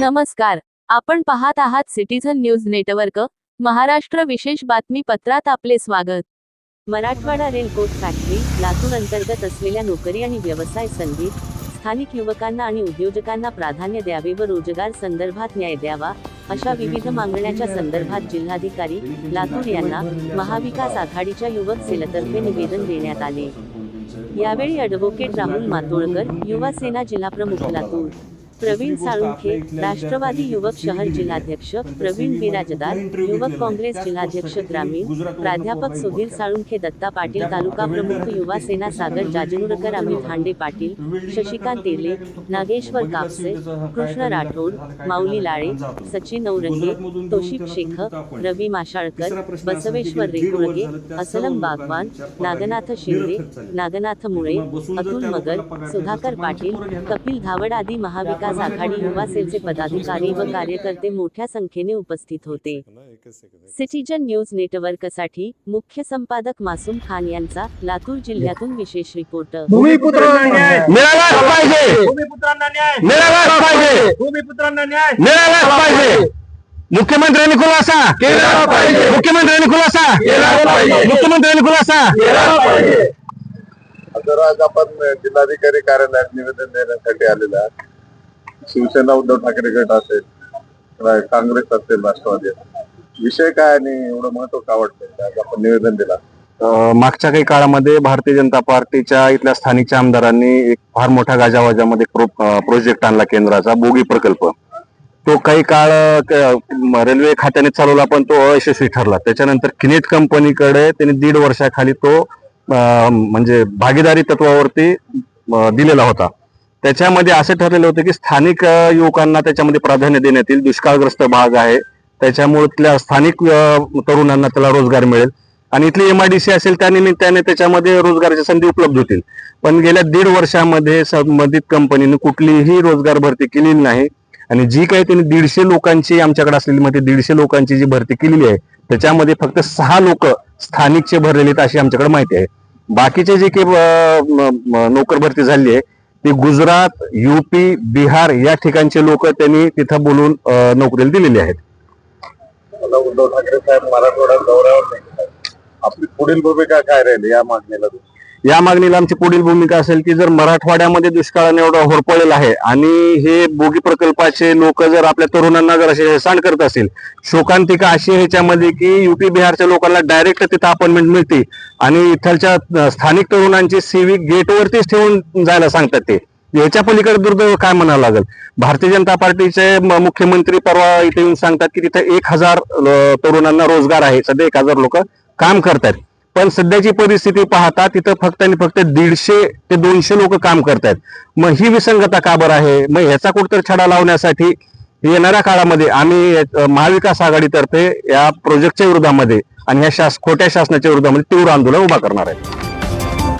नमस्कार. आपण पाहत आहात सिटीझन न्यूज नेटवर्क महाराष्ट्र विशेष बातमीपत्रात आपले स्वागत. मराठवाडा रेनकोट फॅक्टरी लातूर अंतर्गत असलेल्या नोकरी आणि व्यवसाय संधी स्थानिक युवकांना आणि उद्योजकांना प्राधान्य द्यावे व रोजगार संदर्भात न्याय द्यावा अशा विविध मागण्यांच्या संदर्भात जिल्हाधिकारी लातूर यांना महाविकास आघाडीच्या युवक सेलतर्फे निवेदन देण्यात आले. यावेळी अॅडव्होकेट राहुल मातोळकर युवा सेना जिल्हाप्रमुख लातूर. प्रवीण साळुंखे राष्ट्रवादी युवक शहर जिल्हाध्यक्ष प्रवीण बिराजदार युवक काँग्रेस जिल्हाध्यक्ष ग्रामीण प्राध्यापक सुधीर साळुंखे दत्ता पाटील तालुका प्रमुख युवा सेना सागर जाजनुरकर अमित हांडे पाटील शशिकांत तेले नागेश्वर कापसे कृष्ण राठोड माऊली लाळे सचिन नौरंगे तोशिफ शेख रवी माशाळकर बसवेश्वर रेकुळगे असलम बागवान नागनाथ शिंदे नागनाथ मुळे अतुल मगर सुधाकर पाटील कपिल धावड आदी महाविकास आघाडी युवा सेलचे पदाधिकारी व कार्यकर्ते मोठ्या संख्येने उपस्थित होते. सिटीजन न्यूज नेटवर्कसाठी मुख्य संपादक मासूम खान यांचा लातूर जिल्ह्यातून विशेष रिपोर्ट. भूमिपुत्रांना न्याय! मिळालाच पाहिजे! भूमिपुत्रांना न्याय! मिळालाच पाहिजे! भूमिपुत्रांना न्याय! मिळालाच पाहिजे! मुख्यमंत्र्यांनी खुलासा. मुख्यमंत्र्यांनी खुलासा. मुख्यमंत्र्यांनी खुलासा आज आपण जिल्हाधिकारी कार्यालयात निवेदन देण्यासाठी आलेला आहे. शिवसेना उद्धव ठाकरे गट असेल काँग्रेस असेल राष्ट्रवादी विषय काय आणि एवढं महत्त्व का वाटतं आज आपण निवेदन दिला. मागच्या काही काळामध्ये भारतीय जनता पार्टीच्या इथल्या स्थानिकच्या आमदारांनी एक फार मोठ्या गाजावाजामध्ये प्रो- प्रोजेक्ट आणला केंद्राचा बोगी प्रकल्प. तो काही काळ रेल्वे खात्याने चालवला पण तो अयशस्वी ठरला. त्याच्यानंतर किनेट कंपनीकडे त्यांनी दीड वर्षाखाली तो म्हणजे भागीदारी तत्वावरती दिलेला होता. त्याच्यामध्ये असं ठरलेलं होतं की स्थानिक युवकांना त्याच्यामध्ये प्राधान्य देण्यात येईल. दुष्काळग्रस्त भाग आहे. त्याच्यामुळे तिथल्या स्थानिक तरुणांना त्याला रोजगार मिळेल. आणि इथली एमआयडीसी असेल त्या निमित्ताने त्याच्यामध्ये रोजगाराच्या संधी उपलब्ध होतील. पण गेल्या दीड वर्षामध्ये संबंधित कंपनीने कुठलीही रोजगार भरती केलेली नाही. आणि जी काही त्यांनी दीडशे लोकांची आमच्याकडे असलेली मध्ये दीडशे लोकांची जी भरती केलेली आहे त्याच्यामध्ये फक्त सहा लोक स्थानिकचे भरलेले आहेत अशी आमच्याकडे माहिती आहे. बाकीचे जे काही नोकर भरती झाली आहे ते गुजरात युपी बिहार या ठिकाणचे लोक त्यांनी तिथं बोलून नोकरीला दिलेली आहेत. उद्धव ठाकरे साहेब मराठवाडा दौऱ्यावर आपली पुढील भूमिका काय राहील या मागणीला? या मागणीला आमची पुढील भूमिका असेल की जर मराठवाड्यामध्ये दुष्काळाने एवढा होरपळलेला आहे आणि हे बोगी प्रकल्पाचे लोक जर आपल्या तरुणांना जर असे सांड करत असेल शोकांतिका अशी ह्याच्यामध्ये की युपी बिहारच्या लोकांना डायरेक्ट तिथं अपॉइंटमेंट मिळते आणि इथलच्या स्थानिक तरुणांची सीव्ही गेटवरतीच ठेवून जायला सांगतात ते. याच्या पलीकडे दुर्दैव काय म्हणावं लागेल? भारतीय जनता पार्टीचे मुख्यमंत्री परवा इथे येऊन सांगतात की तिथे एक हजार तरुणांना रोजगार आहे. सध्या एक हजार लोक काम करतात. पण सध्याची परिस्थिती पाहता तिथं फक्त आणि फक्त दीडशे ते दोनशे लोक काम करतायत. मग ही विसंगता का बरं आहे? मग ह्याचा कुठतरी छडा लावण्यासाठी येणाऱ्या काळामध्ये आम्ही महाविकास आघाडीतर्फे या प्रोजेक्टच्या विरोधामध्ये आणि या शास खोट्या शासनाच्या विरोधामध्ये तीव्र आंदोलन उभा करणार आहे.